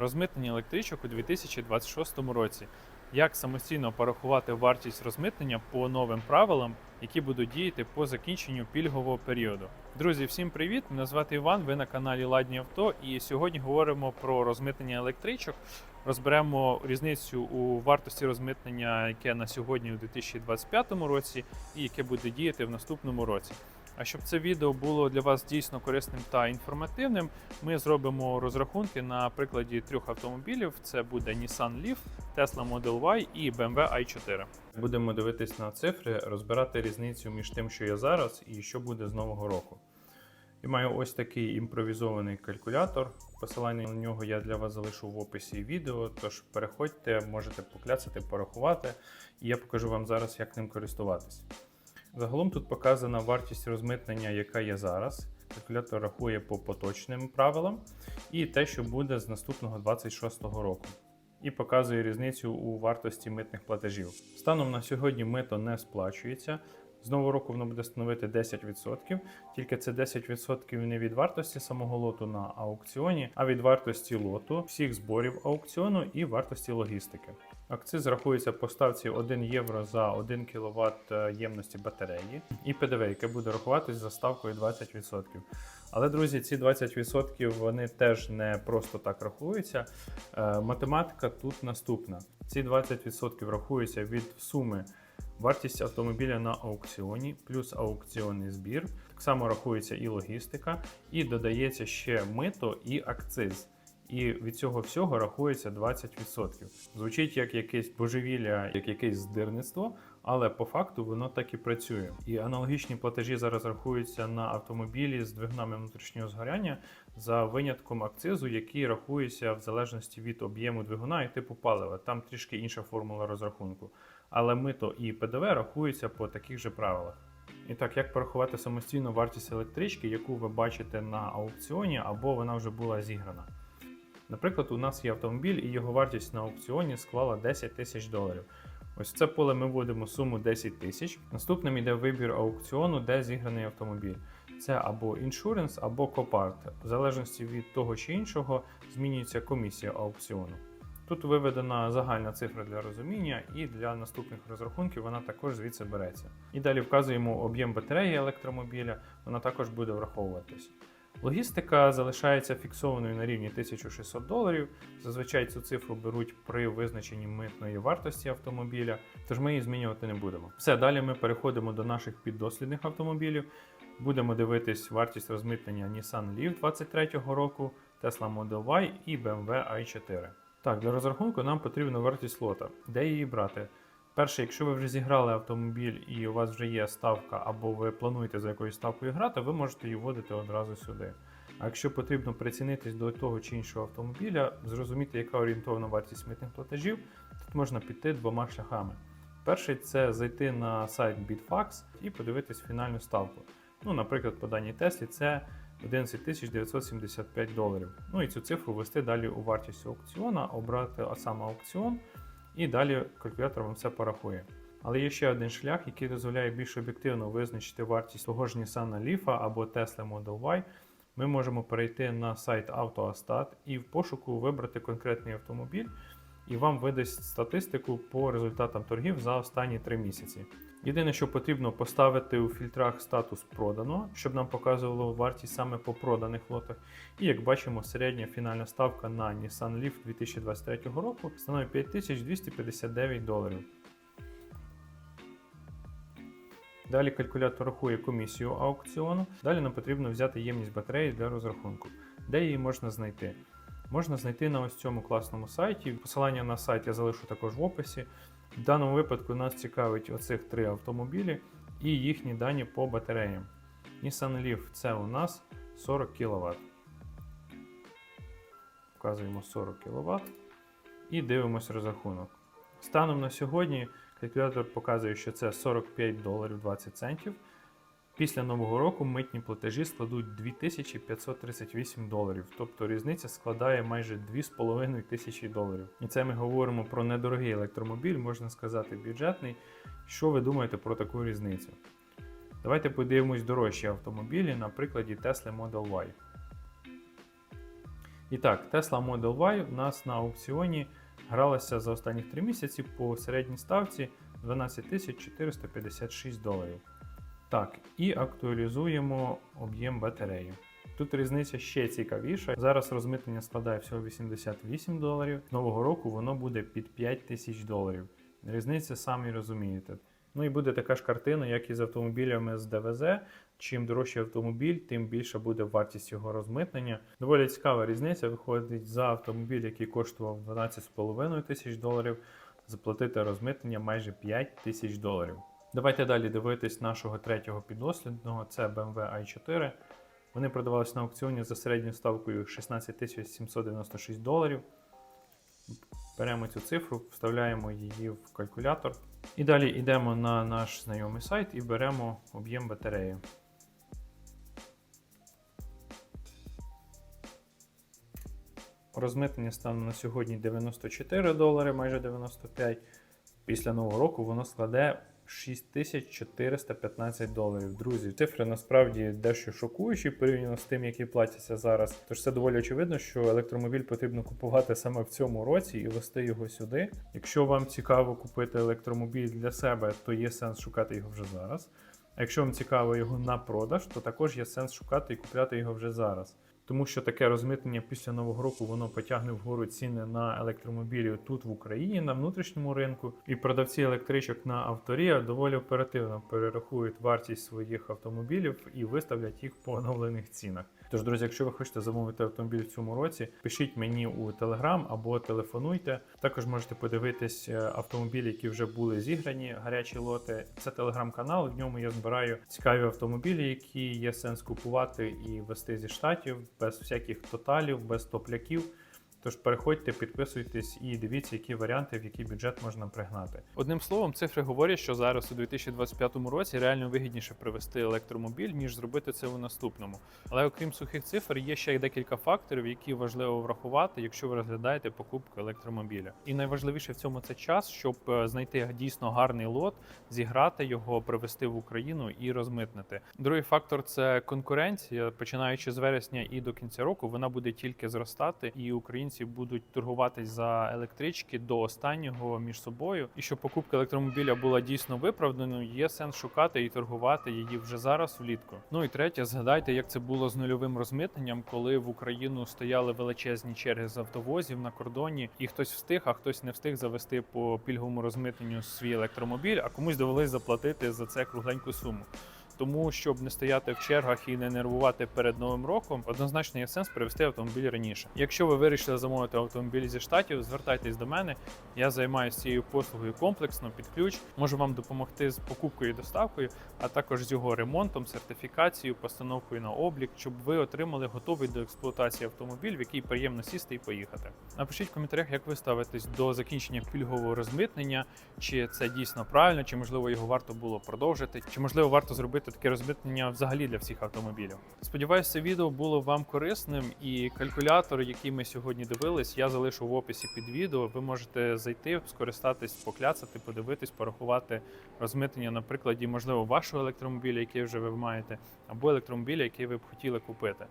Розмитнення електричок у 2026 році. Як самостійно порахувати вартість розмитнення по новим правилам, які будуть діяти по закінченню пільгового періоду. Друзі, всім привіт! Мене звати Іван. Ви на каналі Ладні Авто. І сьогодні говоримо про розмитнення електричок. Розберемо різницю у вартості розмитнення, яке на сьогодні у 2025 році, і яке буде діяти в наступному році. А щоб це відео було для вас дійсно корисним та інформативним, ми зробимо розрахунки на прикладі трьох автомобілів: це буде Nissan Leaf, Tesla Model Y і BMW i4. Будемо дивитись на цифри, розбирати різницю між тим, що є зараз, і що буде з нового року. Я маю ось такий імпровізований калькулятор. Посилання на нього я для вас залишу в описі відео. Тож переходьте, можете покляцати, порахувати, і я покажу вам зараз, як ним користуватись. Загалом тут показана вартість розмитнення, яка є зараз. Калькулятор рахує по поточним правилам, і те, що буде з наступного 26-го року. І показує різницю у вартості митних платежів. Станом на сьогодні мито не сплачується. З нового року воно буде становити 10%, тільки це 10% не від вартості самого лоту на аукціоні, а від вартості лоту, всіх зборів аукціону і вартості логістики. Акциз рахується по ставці 1 євро за 1 кВт ємності батареї, і ПДВ, яке буде рахуватись за ставкою 20%. Але, друзі, ці 20% вони теж не просто так рахуються. Е, Математика тут наступна: ці 20% рахуються від суми. Вартість автомобіля на аукціоні, плюс аукціонний збір. Так само рахується і логістика, і додається ще мито і акциз. І від цього всього рахується 20%. Звучить як якесь божевілля, як якесь здирництво, але по факту воно так і працює. І аналогічні платежі зараз рахуються на автомобілі з двигунами внутрішнього згоряння за винятком акцизу, який рахується в залежності від об'єму двигуна і типу палива. Там трішки інша формула розрахунку. Але мито і ПДВ рахуються по таких же правилах. І так, як порахувати самостійно вартість електрички, яку ви бачите на аукціоні, або вона вже була зіграна. Наприклад, у нас є автомобіль, і його вартість на аукціоні склала 10 тисяч доларів. Ось в це поле ми вводимо суму 10 тисяч. Наступним йде вибір аукціону, де зіграний автомобіль. Це або іншуренс, або копарт. В залежності від того чи іншого змінюється комісія аукціону. Тут виведена загальна цифра для розуміння, і для наступних розрахунків вона також звідси береться. І далі вказуємо об'єм батареї електромобіля, вона також буде враховуватись. Логістика залишається фіксованою на рівні 1600 доларів. Зазвичай цю цифру беруть при визначенні митної вартості автомобіля, тож ми її змінювати не будемо. Все, далі ми переходимо до наших піддослідних автомобілів. Будемо дивитись вартість розмитнення Nissan Leaf 23-го року, Tesla Model Y і BMW i4. Так, для розрахунку нам потрібна вартість лота. Де її брати? Перше, якщо ви вже зіграли автомобіль і у вас вже є ставка, або ви плануєте за якоюсь ставкою грати, ви можете її вводити одразу сюди. А якщо потрібно прицінитись до того чи іншого автомобіля, зрозуміти, яка орієнтовна вартість митних платежів, тут можна піти двома шляхами. Перший це зайти на сайт Bitfax і подивитись фінальну ставку. Ну, наприклад, по даній Теслі це 11 975 доларів. Ну і цю цифру ввести далі у вартість аукціона, обрати саме аукціон, і далі калькулятор вам все порахує. Але є ще один шлях, який дозволяє більш об'єктивно визначити вартість того ж Nissan Leaf або Tesla Model Y. Ми можемо перейти на сайт AutoAstat і в пошуку вибрати конкретний автомобіль, і вам видасть статистику по результатам торгів за останні 3 місяці. Єдине, що потрібно поставити у фільтрах статус продано, щоб нам показувало вартість саме по проданих лотах. І як бачимо, середня фінальна ставка на Nissan Leaf 2023 року становить 5259 доларів. Далі калькулятор рахує комісію аукціону. Далі нам потрібно взяти ємність батареї для розрахунку. Де її можна знайти? Можна знайти на ось цьому класному сайті. Посилання на сайт я залишу також в описі. В даному випадку нас цікавить оцих три автомобілі і їхні дані по батареям. Nissan Leaf це у нас 40 кВт. Вказуємо 40 кВт і дивимося розрахунок. Станом на сьогодні калькулятор показує, що це 45 доларів 20 центів. Після нового року митні платежі складуть 2538 доларів, тобто різниця складає майже 2,5 тисячі доларів. І це ми говоримо про недорогий електромобіль, можна сказати, бюджетний. Що ви думаєте про таку різницю? Давайте подивимось дорожчі автомобілі на прикладі Tesla Model Y. І так, Tesla Model Y у нас на аукціоні гралася за останні 3 місяці по середній ставці 12 456 доларів. Так, і актуалізуємо об'єм батареї. Тут різниця ще цікавіша. Зараз розмитнення складає всього 88 доларів. Нового року воно буде під 5 тисяч доларів. Різниця самі розумієте. Ну і буде така ж картина, як і з автомобілями з ДВЗ. Чим дорожчий автомобіль, тим більша буде вартість його розмитнення. Доволі цікава різниця. Виходить за автомобіль, який коштував 12,5 тисяч доларів, заплатити розмитнення майже 5 тисяч доларів. Давайте далі дивитись нашого третього піддослідного. Це BMW i4. Вони продавалися на аукціоні за середньою ставкою 16 796 доларів. Беремо цю цифру, вставляємо її в калькулятор. І далі йдемо на наш знайомий сайт і беремо об'єм батареї. Розмитнення станом на сьогодні 94 долари, майже 95. Після нового року воно складе 6415 доларів. Друзі, цифри насправді дещо шокуючі порівняно з тим, які платяться зараз. Тож це доволі очевидно, що електромобіль потрібно купувати саме в цьому році і вести його сюди. Якщо вам цікаво купити електромобіль для себе, то є сенс шукати його вже зараз. А якщо вам цікаво його на продаж, то також є сенс шукати і купляти його вже зараз. Тому що таке розмитнення після нового року воно потягне вгору ціни на електромобілі тут в Україні на внутрішньому ринку. І продавці електричок на авторія доволі оперативно перерахують вартість своїх автомобілів і виставлять їх по оновлених цінах. Тож, друзі, якщо ви хочете замовити автомобіль в цьому році, пишіть мені у Telegram або телефонуйте. Також можете подивитись е, автомобілі, які вже були зіграні, гарячі лоти. Це телеграм-канал. В ньому я збираю цікаві автомобілі, які є сенс купувати і вести зі штатів без всяких тоталів, без топляків. Тож переходьте, підписуйтесь і дивіться, які варіанти, в який бюджет можна пригнати. Одним словом, цифри говорять, що зараз у 2025 році реально вигідніше привести електромобіль, ніж зробити це у наступному. Але окрім сухих цифр, є ще й декілька факторів, які важливо врахувати, якщо ви розглядаєте покупку електромобіля. І найважливіше в цьому це час, щоб е, знайти дійсно гарний лот, зіграти його, привезти в Україну і розмитнити. Другий фактор це конкуренція. Починаючи з вересня і до кінця року, вона буде тільки зростати, і українці будуть торгуватись за електрички до останнього між собою. І щоб покупка електромобіля була дійсно виправданою, є сенс шукати і торгувати її вже зараз влітку. Ну і третє, згадайте, як це було з нульовим розмитненням, коли в Україну стояли величезні черги з автовозів на кордоні, і хтось встиг, а хтось не встиг завести по пільговому розмитненню свій електромобіль, а комусь довелось заплатити за це кругленьку суму. Тому, щоб не стояти в чергах і не нервувати перед новим роком, однозначно є сенс привезти автомобіль раніше. Якщо ви вирішили замовити автомобіль зі штатів, звертайтесь до мене. Я займаюся цією послугою комплексно під ключ. Можу вам допомогти з покупкою і доставкою, а також з його ремонтом, сертифікацією, постановкою на облік, щоб ви отримали готовий до експлуатації автомобіль, в який приємно сісти і поїхати. Напишіть в коментарях, як ви ставитесь до закінчення пільгового розмитнення, чи це дійсно правильно, чи можливо його варто було продовжити, чи можливо варто зробити таке розмитнення взагалі для всіх автомобілів. Сподіваюся, відео було вам корисним і калькулятор, який ми сьогодні дивились, я залишу в описі під відео. Ви можете зайти, скористатись, покляцати, подивитись, порахувати розмитнення на прикладі, можливо, вашого електромобіля, який вже ви маєте, або електромобіля, який ви б хотіли купити.